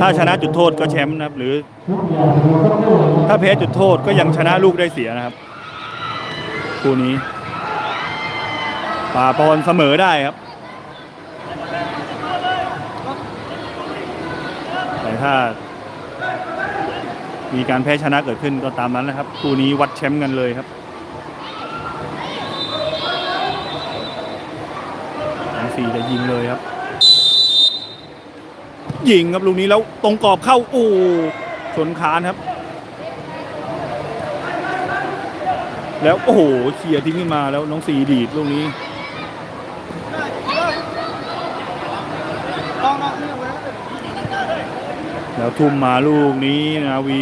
ถ้าชนะจุดโทษก็แชมป์นะครับ หรือ ถ้าแพ้จุดโทษก็ยังชนะลูกได้เสียนะครับคู่นี้ป่าปอนเสมอได้ครับแต่ถ้า มีการแพ้ชนะเกิดขึ้นก็ตามนั้นนะครับคู่นี้วัดแชมป์กันเลยครับสี่จะยิงเลยครับ ยิงครับลูกนี้แล้วตรงกรอบเข้าโอ้ชนคานครับ แล้วโอ้โหเคลียร์ทิ้งขึ้นมาแล้วน้องสีดีดลูกนี้แล้วทุ่มมาลูกนี้นาวี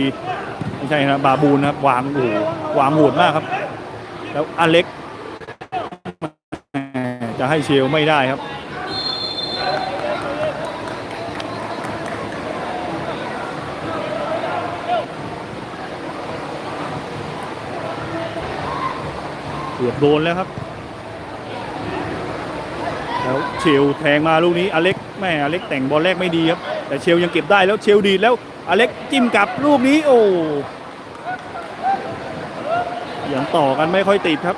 ไม่ใช่นะบาบูนนะครับวางโอ้โหวางโหดมากครับ แล้วอเล็ก จะให้เชลไม่ได้ครับ เกือบโดนแล้วครับ แล้วเชลแทงมาลูกนี้อเล็กแม่อเล็กแต่งบอลแรกไม่ดีครับ แต่เชลยังเก็บได้แล้วเชลดีแล้วอเล็กจิ้มกลับลูกนี้โอ้ยังต่อกันไม่ค่อยติดครับ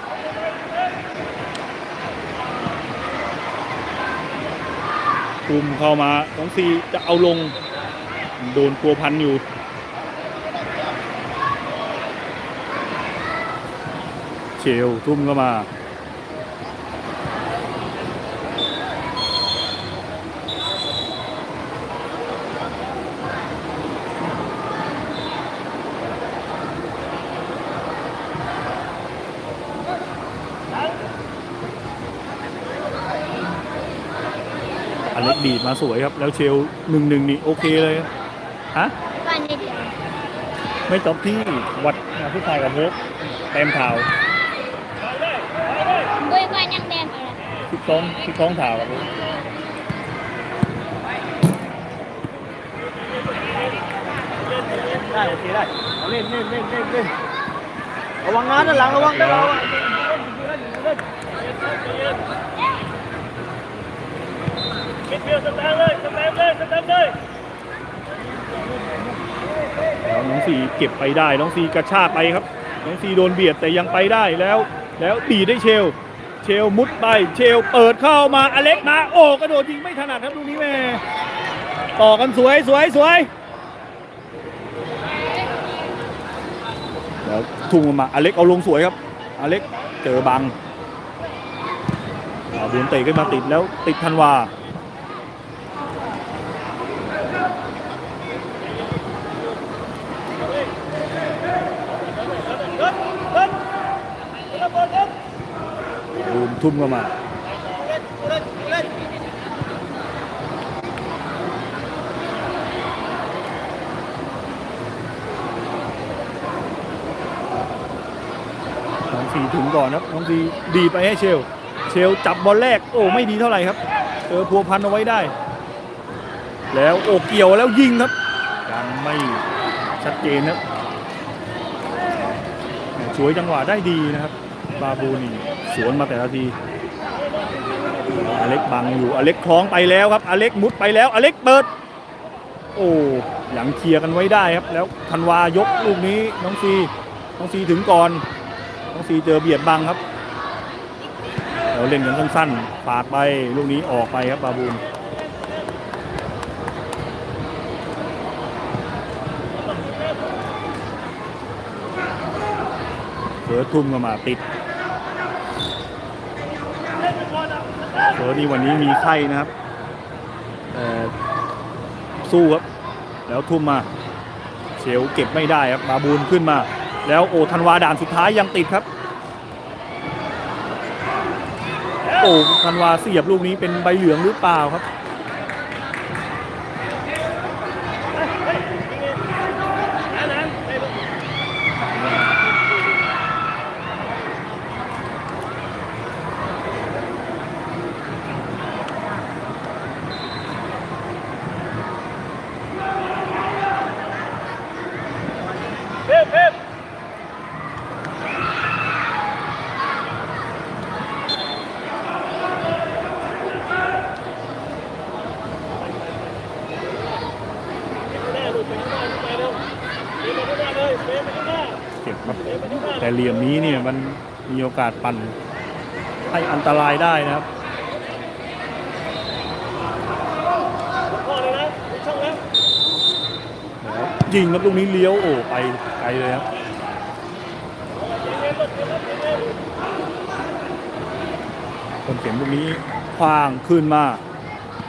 คุมเข้ามาสองซีจะเอาลง โดนตัวพันอยู่ เช ลทุ่มเข้ามาอเล็กดีดมาสวยครับ แล้วเชลหนึ่งหนึ่งนี่โอเคเลยครับฮะ บ้านในเดียว ไม่จบที่วัดผู้ชายกับโฮกเต็มเท้า ด้วยบ้านยังแดงอะไร ท้องทิกท้องเท้าครับได้โอเคได้เอาเล่นเล่นเล่นเล่นเล่นระวังงานด้านหลังระวังด้านหลังแล้วน้องซีเก็บไปได้ น้องซีกระชากไปครับ น้องซีโดนเบียดแต่ยังไปได้แล้ว แล้วดีได้เชล ชลมุดไปเชลเปิดเข้ามาอเล็กมา โอ้กระโดดยิงไม่ถนัดครับลูกนี้แม่ต่อกันสวยสวยสวยแล้วทุ่งมาอเล็กเอาลงสวยครับ อเล็กเจอบังเอาบุญเตะขึ้นมาติดแล้วติดธันวา บูม ทุ่มเข้ามาน้องสีถึงก่อนครับน้องสีดีไปให้เชล เชลจับบอลแรก โอ้ไม่ดีเท่าไหร่ครับเจอพัวพันเอาไว้ได้ แล้วโอ้เกี่ยวแล้วยิงครับยังไม่ชัดเจนครับช่วยจังหวะได้ดีนะครับ บาบูนี่สวนมาแต่ละทีอเล็กบังอยู่อเล็กคล้องไปแล้วครับอเล็กมุดไปแล้วอเล็กเปิด โอ้ยังเคลียร์กันไว้ได้ครับ แล้วธันวายกลูกนี้น้องซีน้องซีถึงก่อนน้องซีเจอเบียดบังครับเราเล่นกันสั้นๆฝากไปลูกนี้ออกไปครับบาบูนเฟิร์สทุ่มเข้ามาติด เฟิร์นี่วันนี้มีไข้นะครับแต่สู้ครับ แล้วทุ่มมาเชลเก็บไม่ได้ครับบาบูนขึ้นมา แล้วโอธันวาด่านสุดท้ายยังติดครับ โอ้ธันวาเสียบลูกนี้เป็นใบเหลืองหรือเปล่าครับ เพิ่มเพิ่ม เจ็บครับ แต่เหลี่ยมนี้เนี่ยมันมีโอกาสปั่นให้อันตรายได้นะครับยิงครับลูกนี้เลี้ยวโอ้ไปไกลเลยครับต้นเข็มลูกนี้คว้างขึ้นมา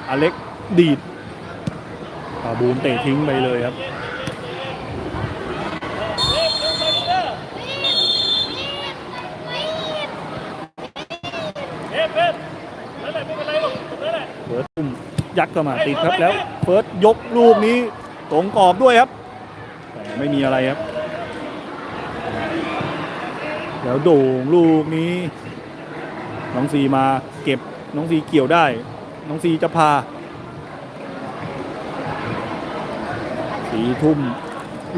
อเล็กดีดบูนเตะทิ้งไปเลยครับ เอ๊ะเอ๊ะนั่นแหละไม่เป็นไรหรอกนั่นแหละ เฟิร์สตุ้ม ยัดเข้ามาติดครับแล้วเฟิร์สยกลูกนี้ตรงกรอบด้วยครับ แต่ไม่มีอะไรครับ แล้วโด่งลูกนี้ น้องซีมาเก็บน้องซีเกี่ยวได้ น้องซีจะพา สีทุ่ม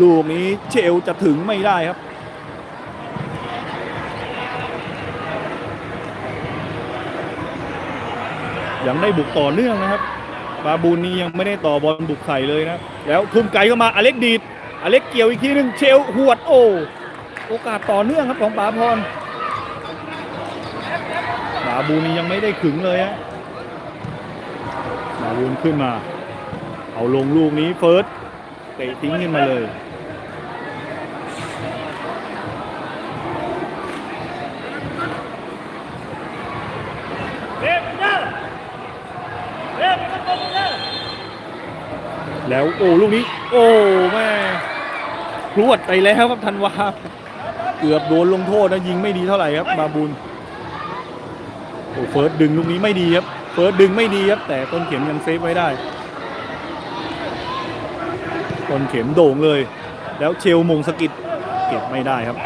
ลูกนี้เชลจะถึงไม่ได้ครับยังได้บุกต่อเนื่องนะครับ บาบูนนี่ยังไม่ได้ต่อบอลบุกใส่เลยนะ แล้วทุ่มไกลเข้ามาอเล็กดีดอเล็กเกี่ยวอีกทีหนึงเชลหวดโอ้โอกาสต่อเนื่องครับของป๋าพรบาบูนี่ยังไม่ได้ขึงเลยฮะบาบูนขึ้นมา เอาลงลูกนี้เฟิร์สเตะทิ้งขึ้นมาเลย เอ๊ะเป็นยังเอ๊ะเป็นยังเป็นยัง แล้วโอ้ลูกนี้ โอ้แม่พรวดไปแล้วครับธันวาเกือบโดนลงโทษนะยิงไม่ดีเท่าไหร่ครับบาบูนโอ้เฟิร์สดึงลูกนี้ไม่ดีครับเฟิร์สดึงไม่ดีครับแต่ต้นเข็มยังเซฟไว้ได้ต้นเข็มโด่งเลย แล้วเชลมงสกิดเก็บไม่ได้ครับ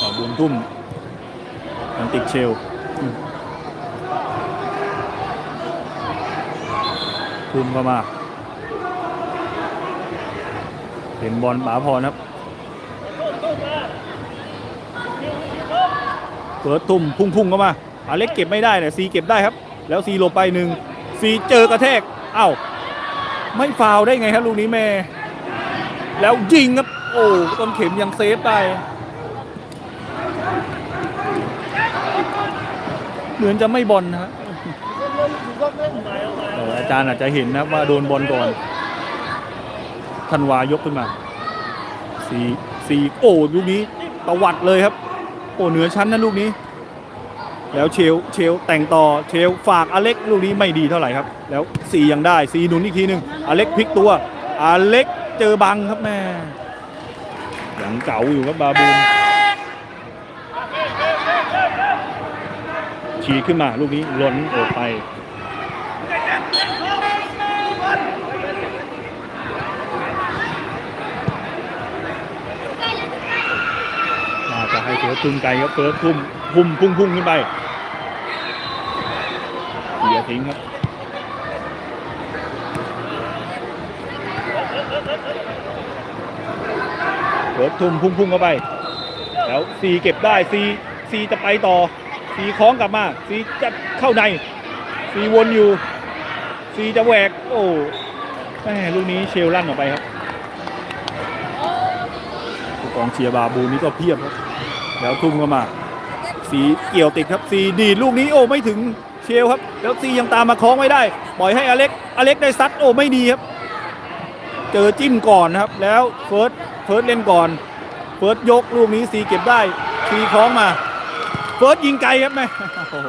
บาบูนทุ่มยังติดเชล ทุ่มเข้ามาเห็นบอลป๋าพรครับเฟิร์สทุ่มพุ่งๆเข้ามาอาเล็กเก็บไม่ได้เนี่ยซีเก็บได้ครับ แล้วซีหลบไปหนึ่งซีเจอกระแทกเอ้าไม่ฟาวได้ไงครับลูกนี้แม่ แล้วยิงครับ โอ้ต้นเข็มยังเซฟได้เหมือนจะไม่บอลนะฮะ จารย์อาจจะเห็นนะว่าโดนบอลก่อนธันวายกขึ้นมาสี่สี่โอ้ลูกนี้ตวัดเลยครับ โอ้เหนือชั้นนะลูกนี้ แล้วเชลเชลแต่งต่อเชลฝากอเล็กลูกนี้ไม่ดีเท่าไหร่ครับ แล้วสี่ยังได้สี่หนุนอีกทีหนึ่งอเล็กพลิกตัว อเล็กเจอบังครับแม่ยังเก่าอยู่ครับบาบูนฉีกขึ้นมาลูกนี้ล้นออกไป น่าจะให้เฟิร์สทุ่มไกลครับเฟิร์สทุ่มพุ่มพุ่งพุ่งขึ้นไปเสียทิ้งครับเฟิร์สทุ่มพุ่งพุ่งเข้าไป แล้วซีเก็บได้ซีซีจะไปต่อซีคล้องกลับมาซีจะเข้าในซีวนอยู่ ซีจะแหวกโอ้แม่ลูกนี้เชลลั่นออกไปครับกองเชียร์บาบูนี่ก็เพียบครับแล้วทุ่มเข้ามาสีเกี่ยวติดครับสีดีลูกนี้โอ้ไม่ถึงเชลครับ แล้วซียังตามมาคล้องไม่ได้ ปล่อยให้อเล็กอเล็กได้ซัดโอ้ไม่ดีครับ เจอจิ้มก่อนนะครับ แล้วเฟิร์สเฟิร์สเล่นก่อน เฟิร์สยกลูกนี้สีเก็บได้ซีคล้องมา เฟิร์สยิงไกลครับแม่ โอ้โห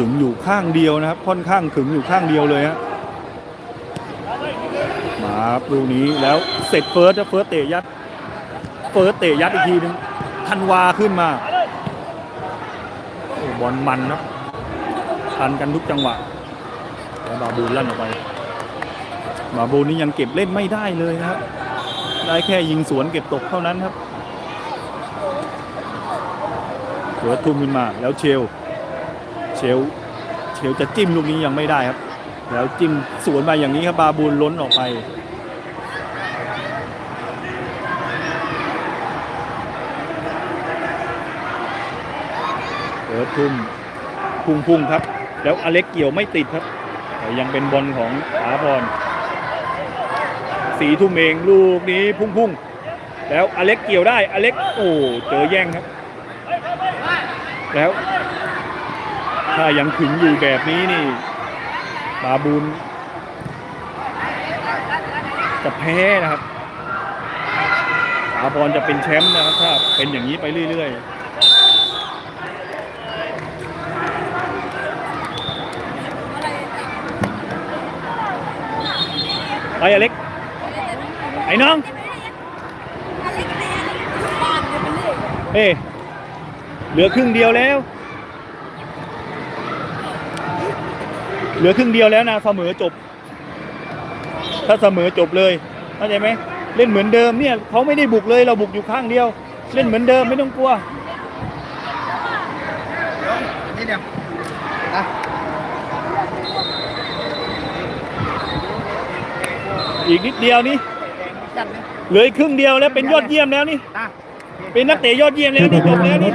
ขึงอยู่ข้างเดียวนะครับ ค่อนข้างขึงอยู่ข้างเดียวเลยฮะมาลูกนี้แล้วเสร็จเฟิร์สเฟิร์สเตะยัดเฟิร์สเตะยัดอีกทีหนึงทันวาขึ้นมาโอ้บอลมันนะทันกันทุกจังหวะแล้วบาบูลั่นออกไปบาบูนนี่ยังเก็บเล่นไม่ได้เลยนะครับ ได้แค่ยิงสวนเก็บตกเท่านั้นครับเฟิร์สทุ่มขึ้นมาแล้วเชล เชลเชลจะจิ้มลูกนี้ยังไม่ได้ครับ แล้วจิ้มสวนมาอย่างนี้ครับบาบูนล้นออกไปบทุ่มพุ่งพุ่งครับ แล้วอเล็กเกี่ยวไม่ติดครับ แต่ยังเป็นบอลของสาพรสีทุ่มเองลูกนี้พุ่งพุ่งแล้วอเล็กเกี่ยวได้อเล็กโอ้เจอแย่งครับ แล้ว ถ้ายังขึงอยู่แบบนี้นี่บาบูนจะแพ้นะครับสาพรจะเป็นแชมป์นะครับ ถ้าเป็นอย่างนี้ไปเรื่อยๆไปอเล็ก ไอ้น้องเอ้เหลือครึ่งเดียวแล้ว เหลือครึ่งเดียวแล้วนะเสมอจบ ถ้าเสมอจบเลยเข้าใจไหมเล่นเหมือนเดิมเนี่ยเขาไม่ได้บุกเลยเราบุกอยู่ข้างเดียว เล่นเหมือนเดิมไม่ต้องกลัวนี่เดียวนะอีกนิดเดียวนี่เหลือครึ่งเดียวแล้วเป็นยอดเยี่ยมแล้วนี่เป็นนักเตะยอดเยี่ยมแล้วนี่จบแล้วนี่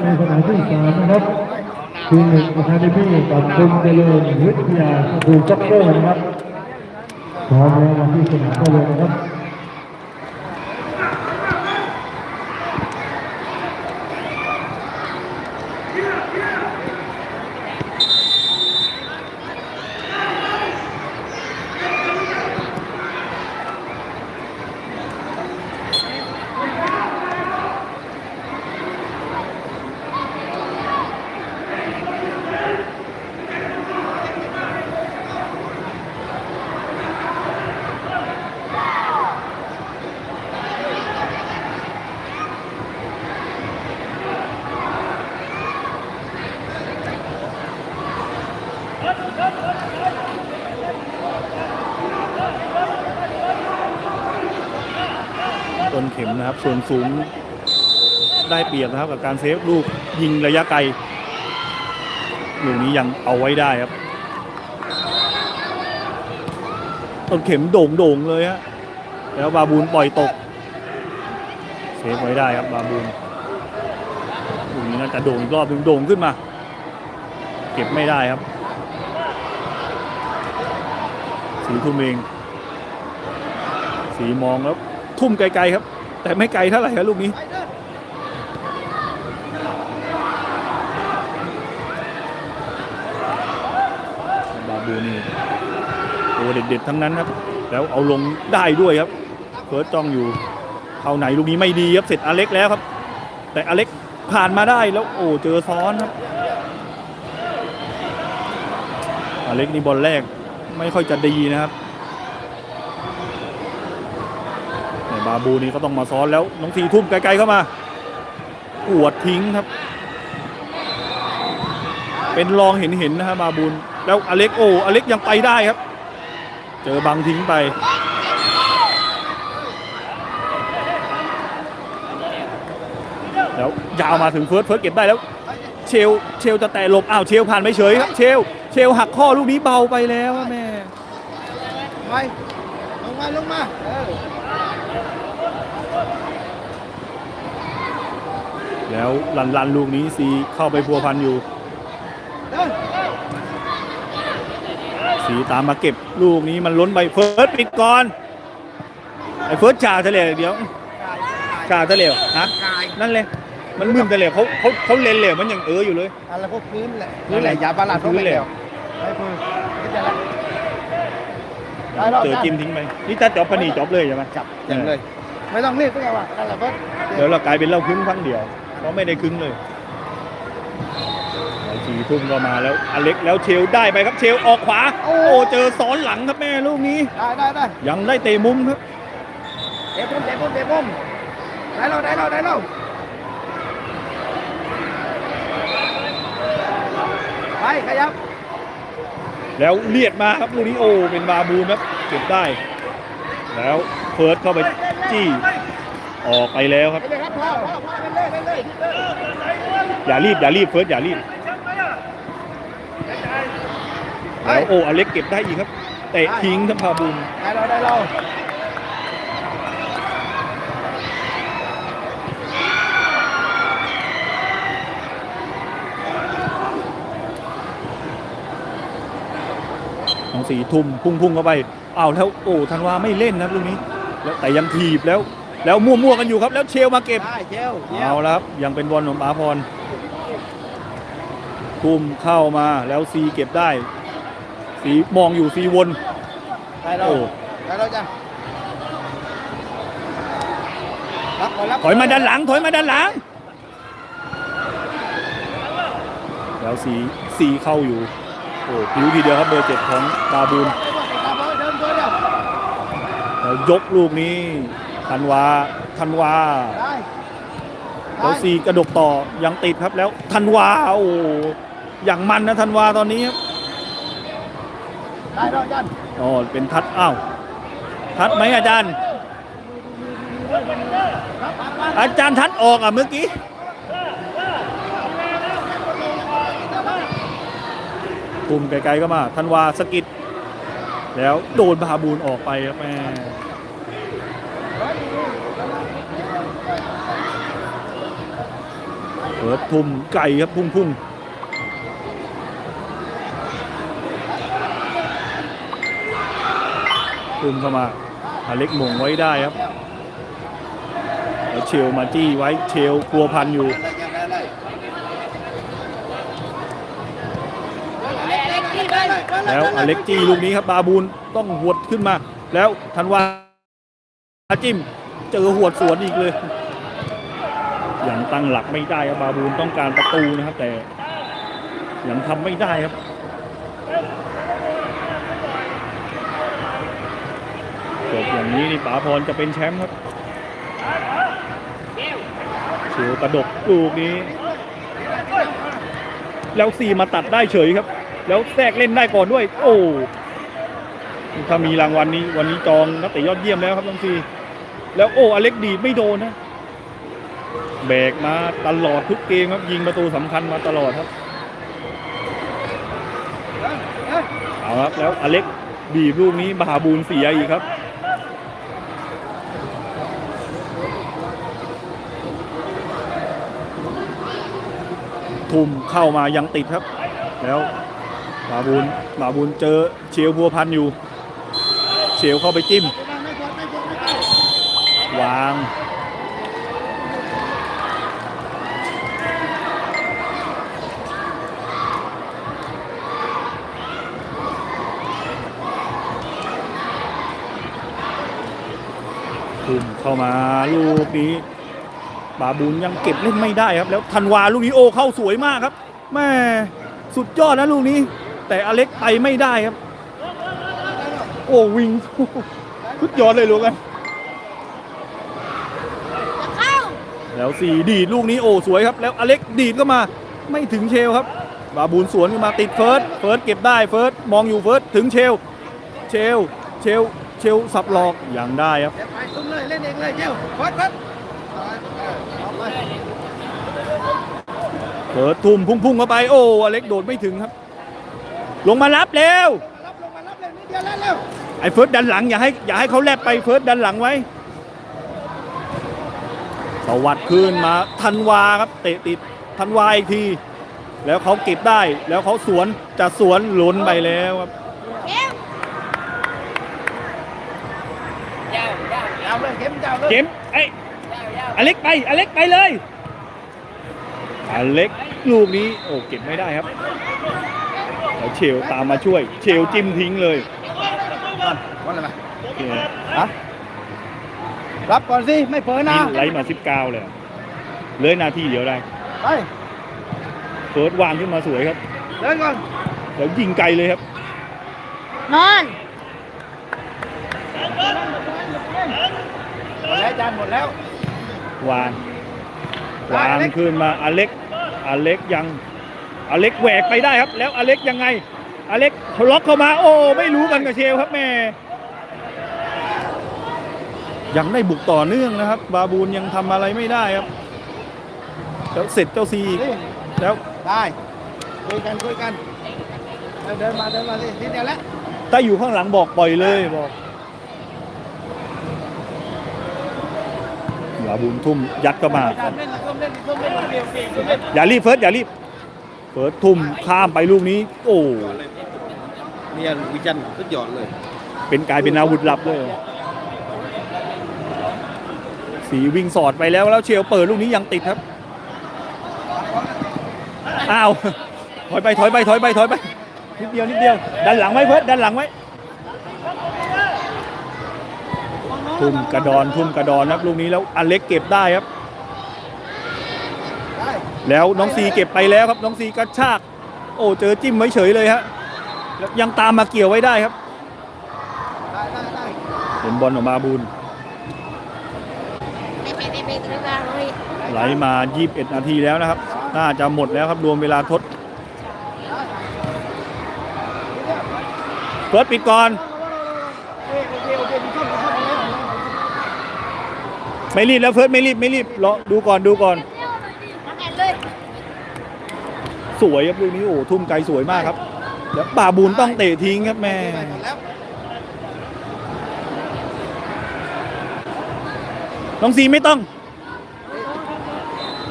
ที่สามนะครับทีมหนึ่งประธาเดมี่กับคุณเจริญวิทยาดูจ็อกเกอร์นะครับพร้อมแล้วมาที่สนามก็เลยนะครับ ต้ นะครับ ส่วนสูงได้เปรียบนะครับ กับการเซฟลูกยิงระยะไกลลูกนี้ยังเอาไว้ได้ครับต้นเข็มโด่งโด่งๆเลยฮะแล้วบาบูนปล่อยตกเซฟไว้ได้ครับบาบูนลูกนี้น่าจะโด่งอีกรอบหนึงโด่งขึ้นมา เก็บไม่ได้ครับสีทุ่มเอง สีมองแล้วทุ่มไกลๆครับ แต่ไม่ไกลเท่าไหร่ครับลูกนี้ บาบูนี่ตัวเด็ดๆทั้งนั้นครับ แล้วเอาลงได้ด้วยครับเฟิร์สจ้องอยู่เข้าไหนลูกนี้ไม่ดีครับเสร็จอเล็กแล้วครับ แต่อเล็กผ่านมาได้แล้วโอ้เจอซ้อนครับอเล็กนี่บอลแรกไม่ค่อยจะดีนะครับ แต่ บาบูนี่ก็ต้องมาซ้อนแล้วน้องทีทุ่มไกลๆเข้ามาอวดทิ้งครับ เป็นรองเห็นๆนะครับบาบูนแล้วอเล็กโออเล็กยังไปได้ครับ เจอบังทิ้งไปแล้วยาวมาถึงเฟิร์สเฟิร์สเก็บได้แล้ว เชลเชลจะแต่หลบอ้าวเชลผ่านไม่เฉยครับเชลเชลหักข้อลูกนี้เบาไปแล้วแม่ไปลงมาลงมาเออ แล้วลันลันลูกนี้ซีเข้าไปพัวพันอยู่เดินสีตามมาเก็บลูกนี้มันล้นไปเฟิร์สปิดก่อนไอ้เฟิร์สจ่าทะเลเดี๋ยวจ่าทะเลฮะกายนั่นเลยมันมึนทะเลเขาเขาเขาเล่นเลยมันยังเอออยู่เลยอะไรพวกพื้นแหละพื้นแหละอย่าบาลานซ์ลงไปเดียวไปพื้นนี่จะละได้แล้วเจอจิ้มทิ้งไปนี่ถ้าจบปนีจบเลยใช่ไหมจับอย่างเลย ไม่ต้องรีบก็ไงวะนั่นแหละเพิ่นเดี๋ยวเรากลายเป็นเราครึ่งครั้งเดียว เพราะไม่ได้ครึ่งเลยไอทีทุ่มก็มาแล้วอเล็กแล้วเชลได้ไปครับเชลออกขวา โอ้เจอซ้อนหลังครับแม่ลูกนี้ ได้ได้ได้ยังได้เตะมุมครับเตะปุ่มเตะปุ่มเตะปุ่มได้แล้วได้แล้วได้แล้วไปขยับ แล้วเลียดมาครับลูกนี้โอ้เป็นบาบูนครับเก็บได้ แล้วเฟิร์สเข้าไปจี้ ออกไปแล้วครับ อย่ารีบอย่ารีบเฟิร์สอย่ารีบแล้วโอ้อเล็กเก็บได้อีกครับเตะทิ้งทั้งพาบุญได้เราได้เราของสีทุ่มพุ่งพุ่งเข้าไปอ้าวแล้วโอ้ธันวาไม่เล่นนะลูกนี้ แล้วแต่ยังถีบแล้ว แล้วมั่วๆกันอยู่ครับ แล้วเชลมาเก็บ ได้เจลเจเอาลแล้วครับ ยังเป็นบอลของปาพรทุ่มเข้ามาแล้วซีเก็บได้ สีมองอยู่ซีวนได้แล้วโอ้ได้แล้วจ้ะรับก่อนรับถอยมาด้านหลัง ถอยมาด้านหลัง แล้วสีซีเข้าอยู่ โอ้ผิวทีเดียวครับเบอร์เจ็ดของบาบูน เดินตัวเดียวแล้วยกลูกนี้ ธันวาธันวาได้แล้วซีกระดกต่อยังติดครับแล้วธันวาโอ้อย่างมันนะธันวาตอนนี้ครับได้แล้วจันอ๋อเป็นทัดอ้าวทัดไหมอาจารย์ อาจารย์ทัดออกอะเมื่อกี้กลุ่มไกลๆก็มาธันวาสะกิดแล้วโดนบาบูนออกไปครับแม่ ปิดทุ่มไก่ครับพุ่งพุ่งทุ่มเข้ามาอเล็กมงไว้ได้ครับแล้วเชลมาจี้ไว้เชลกลัวพันอยู่แล้วอเล็กจี้ลูกนี้ครับบาบูนต้องหวดขึ้นมา แล้วธันวาจิ้มเจอหวดสวนอีกเลย ยังตั้งหลักไม่ได้ครับบาบูนต้องการประตูนะครับ แต่ยังทำไม่ได้ครับจบอย่างนี้นี่ป๋าพรจะเป็นแชมป์ครับเฉียวกระดกลูกนี้ แล้วซีมาตัดได้เฉยครับ แล้วแทรกเล่นได้ก่อนด้วย โอ้ถ้ามีรางวัลนี้ วันนี้จองนักเตะยอดเยี่ยมแล้วครับน้องซีแล้วโอ้อเล็กดีไม่โดนนะ แบรกมาตลอดทุกเกมครับยิงประตูสำคัญมาตลอดครับเอาครับแล้วอเล็กบีบลูกนี้บาบูนเสียอีกครับทุ่มเข้ามายังติดครับ แล้วบาบูนบาบูนเจอเชียวพัวพันอยู่ เชียวเข้าไปจิ้ม วาง เข้ามาลูกนี้บาบูนยังเก็บเล่นไม่ได้ครับ แล้วธันวาลูกนี้โอเข้าสวยมากครับแม่สุดยอดนะลูกนี้ แต่อเล็กไปไม่ได้ครับ โอ้วิงสุดยอดเลยลูกกันเข้าแล้วสี่ดีดลูกนี้โอ้สวยครับ แล้วอเล็กดีดก็มาไม่ถึงเชลครับบาบูนสวนขึ้นมาติดเฟิร์สเฟิร์สเก็บได้เฟิร์สมองอยู่เฟิร์สถึงเชล เชล เชล ชลสับหลอกอย่างได้ครับเดี๋ยวไปตุ้มเลยเล่นเองเลยเจลพัดพัดเอาไปเปิดทุ่มพุ่งๆเข้าไปโอ้อเล็กโดดไม่ถึงครับ ลงมารับเร็วรับลงมารับเลยนิดเดียวแล้วเร็วไอ้เฟิร์สดันหลังอย่าให้อย่าให้เขาแลบไปเฟิร์สดันหลังไว้สวัสดขึ้นมาทันวาครับเตะติดทันวาอีกที แล้วเขาเก็บได้แล้วเขาสวนจะสวนหล่นไปแล้วครับ เร็วยาวเลยเข็มยาวเลยเกมไอ้อเล็กไปอเล็กไปเลยอเล็กลูกนี้โอ้เก็บไม่ได้ครับแล้วเชลตามมาช่วย เชลจิ้มทิ้งเลยวันอะไรมาโอเคฮะรับก่อนสิ ไม่เผลอนะนี่ไลท์มา 19 เลยอะเหลยนาทีเดียวได้ไปเฟิร์สวางขึ้นมาสวยครับ เดินก่อนแล้วยิงไกลเลยครับ นอน หมด แล้วจานหมดแล้ว วางวางขึ้นมาอเล็กอเล็กยังอเล็กแหวกไปได้ครับ แล้วอเล็กยังไง อเล็กล็อกเข้ามา โอ้ไม่รู้กันกับเชลครับแม่ยังได้บุกต่อเนื่องนะครับ บาบูนยังทำอะไรไม่ได้ครับแล้วเสร็จเจ้าซีอีกสิแล้วได้คุยกันคุยกันเอาเดินมาเดินมาสินิดเดียวแล้วถ้าอยู่ข้างหลังบอกปล่อยเลยบอก บาบูนทุ่มยัดเข้ามา อย่ารีบเฟิร์สอย่ารีบเฟิร์สทุ่มข้ามไปลูกนี้ โอ้เนี่ยวิจันสุดยอดเลย เป็นกลายเป็นอาวุธลับเลย สีวิ่งสอดไปแล้วแล้วเชลเปิดลูกนี้ยังติดครับอ้าวถอยไปถอยไปถอยไปถอยไปนิดเดียวนิดเดียวดันหลังไว้เพิร์ดดันหลังไว้ ทุ่มกระดอนทุ่มกระดอนครับลูกนี้แล้วอเล็กเก็บได้ครับ แล้วน้องซีเก็บไปแล้วครับ น้องซีกระชาก โอ้เจอจิ้มไว้เฉยเลยฮะแล้วยังตามมาเกี่ยวไว้ได้ครับเห็นบอลออกมาบูนไม่ไปไม่ไปตรงกลางเลยไหลมา 21 นาทีแล้วนะครับ น่าจะหมดแล้วครับรวมเวลาทดเฟิร์สปิดก่อน โอเคโอเคดูชอบดูชอบเลย ไม่รีบแล้วเฟิร์สไม่รีบไม่รีบรอดูก่อนดูก่อนทำแอนเลยสวยครับลูกนี้โอ้ทุ่มไกลสวยมากครับแล้วป่าบูนต้องเตะทิ้งครับแม่ ไปหมดแล้วน้องซีไม่ต้อง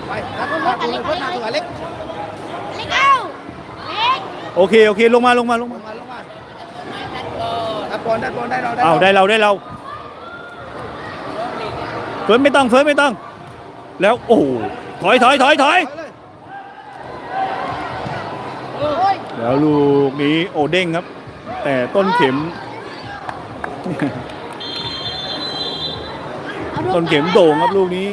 ไปนัดนัดตัวเพิ่มนัดตัวเล็กเล็กเอาเล็กโอเคโอเคลงมาลงมาลงลมางมาลงมานัดบอลนัดบอลได้เราได้อ้าวได้เราได้เรา เฟิร์สไม่ต้องเฟิร์สไม่ต้อง แล้วโอ้โหถอยถอยถอยถอยแล้วลูกนี้โอเด้งครับ แต่ต้นเข็ม ต้นเข็มโด่งครับลูกนี้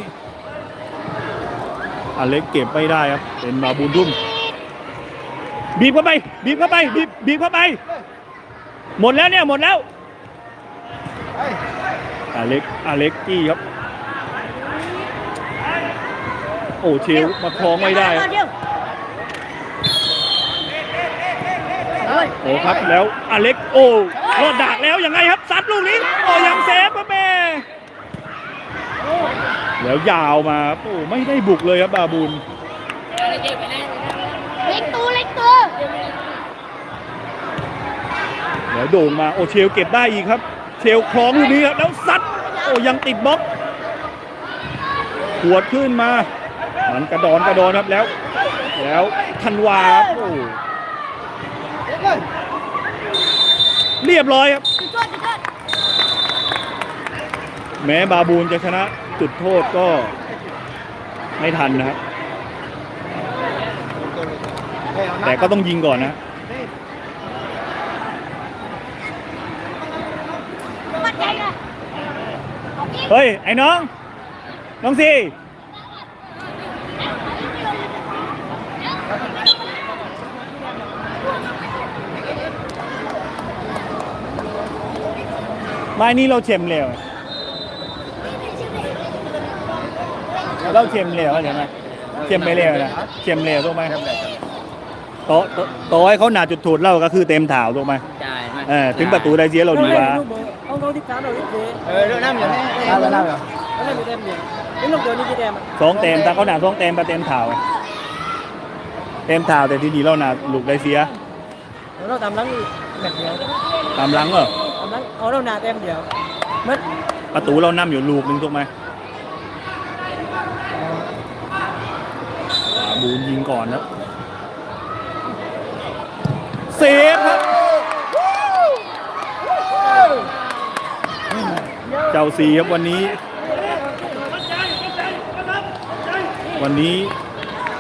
อเล็กเก็บไม่ได้ครับ เป็นมาบูนดุ้มบีบเข้าไปบีบเข้าไปบีบบีบเข้าไป หมดแล้วเนี่ยหมดแล้วอเล็กอเล็กกี้ครับ โอ้เชลมาคล้องไม่ได้ครับเดี๋ยวโอ้ครับแล้วอเล็กโอ้รอดดักแล้วยังไงครับซัดลูกนี้โอ้ยังเซฟครับแม่แล้วยาวมาครับโอ้ไม่ได้บุกเลยครับบาบูนเล็กตัวเล็กตัวแล้วโด่งมาโอเชลเก็บได้อีกครับ เชลคล้องลูกนี้ครับแล้วซัดโอ้ยังติดบล็อก หัวดขึ้นมา มันกระดอนกระดอนครับแล้ว แล้วธันวาครับโอ้เรียบร้อยครับ แม้บาบูนจะชนะจุดโทษก็ไม่ทันนะครับ แต่ก็ต้องยิงก่อนนะเฮ้ย ไอ้น้อง น้องซี ไม้นี้เราเชมเร็วเราเชมเร็วใช่ไหมเชมไปเร็วนะเชมเร็วถูกไหมโต๊ะโต๊ะโต๊ะให้เขาหนาจุดถูดเล่าก็คือเต็มถาวถูกไหมใช่ไหมเออถึงประตูได้เสียเราดีกว่า ông đâu đi cá đâu đi thế เออเรื่องน้ำอย่างนี้น้ำน้ำเหรอ nó là bị đem gì đến lúc giờ đi đi đem สองเต็มถ้าเขาหนาสองเต็มไปเต็มถาวเต็มถาวแต่ที่นี่เราหนาลูกได้เสีย nó tầm lắng mệt nhiều ตามหลังเหรอ tầm lắng ở đâu nào đem nhiều mất ประตูเรานำอยู่ลูกหนึงถูกไหมอ่าบูนยิงก่อนครับเซฟครับ เจ้าซีครับวันนี้ วันนี้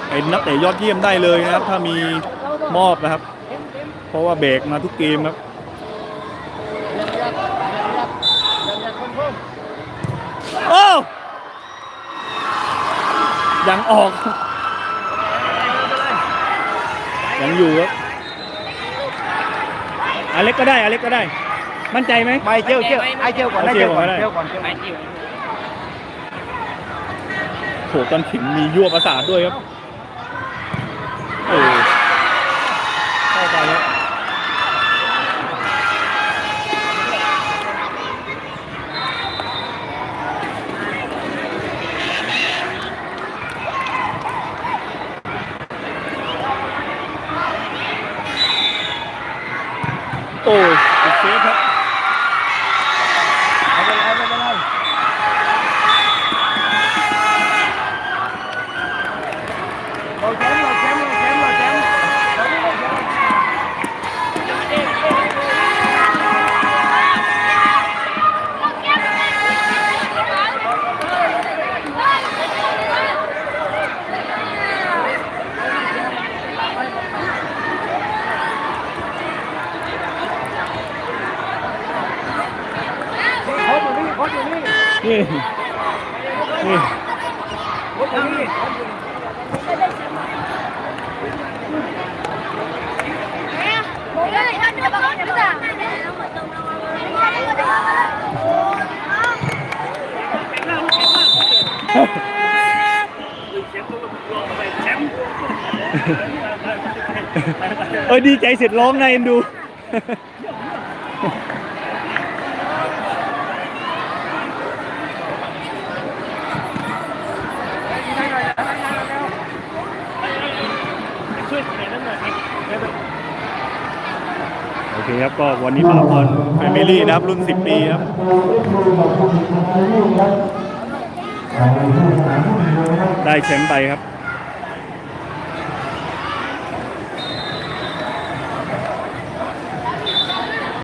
เป็นนักเตะยอดเยี่ยมได้เลยนะครับ ถ้ามีมอบนะครับ เพราะว่าเบรกมาทุกเกมครับ โอ้ยังออก ยังอยู่ครับอเล็กก็ได้อเล็กก็ได้ มั่นใจไหม ไม่เจียวเจียวไอ้เจียวก่อนได้เจียวก่อนเจียวก่อนเจียว phải chịu โหตอนขิงมียั่วประสาทด้วยครับ โอ้เข้าไปแล้ว โอ้ยติดเซฟครับ ไม่เป็นไรไม่เป็นไรเราแชมป์เราแชมป์เราแชมป์เราแชมป์เราแชมป์ นี่ บอกเลยท่านจะบอกจะบอก เออดีใจเสร็จร้องไงเอ็นดู โอเคครับก็วันนี้พาพรแฟมิลี่นะครับรุ่น 10 ปีครับ ได้แชมป์ไปครับ